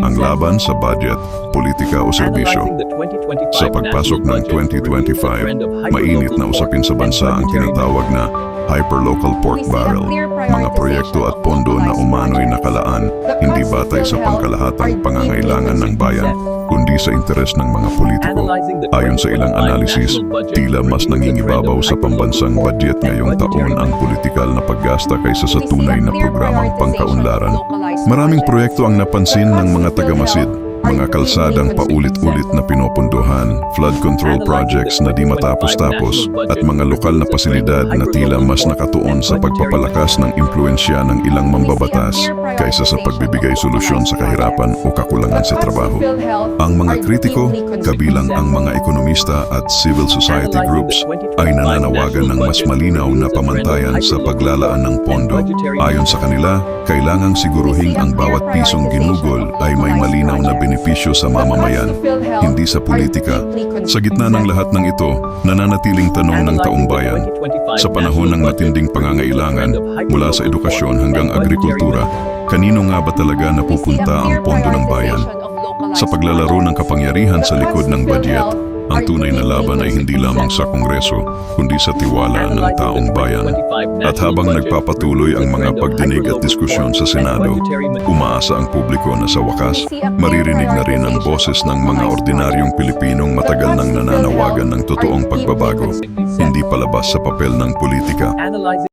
ang laban sa budget, politika o serbisyo. Sa pagpasok ng 2025, mainit na usapin sa bansa ang tinatawag na hyperlocal pork barrel, mga proyekto at pondo na umano'y nakalaan, hindi batay sa pangkalahatang pangangailangan ng bayan, kundi sa interes ng mga politiko. Ayon sa ilang analisis, tila mas nangingibabaw sa pambansang budget ngayong taon ang politikal na paggasta kaysa sa tunay na programang pangkaunlaran. Maraming proyekto ang napansin ng mga tagamasid, mga kalsadang paulit-ulit na pinopondohan, flood control projects na di matapos-tapos, at mga lokal na pasilidad na tila mas nakatuon sa pagpapalakas ng impluensya ng ilang mambabatas kaysa sa pagbibigay solusyon sa kahirapan o kakulangan sa trabaho. Ang mga kritiko, kabilang ang mga ekonomista at civil society groups, ay nananawagan ng mas malinaw na pamantayan sa paglalaan ng pondo. Ayon sa kanila, kailangang siguruhin ang bawat pisong ginugol ay may malinaw na benepisyo sa mamamayan, hindi sa politika. Sa gitna ng lahat ng ito, nananatiling tanong ng taong bayan. Sa panahon ng matinding pangangailangan, mula sa edukasyon hanggang agrikultura, kanino nga ba talaga napupunta ang pondo ng bayan? Sa paglalaro ng kapangyarihan sa likod ng budget, ang tunay na laban ay hindi lamang sa Kongreso, kundi sa tiwala ng taong bayan. At habang nagpapatuloy ang mga pagdinig at diskusyon sa Senado, umaasa ang publiko na sa wakas, maririnig na rin ang boses ng mga ordinaryong Pilipinong matagal nang nananawagan ng totoong pagbabago, hindi palabas sa papel ng politika.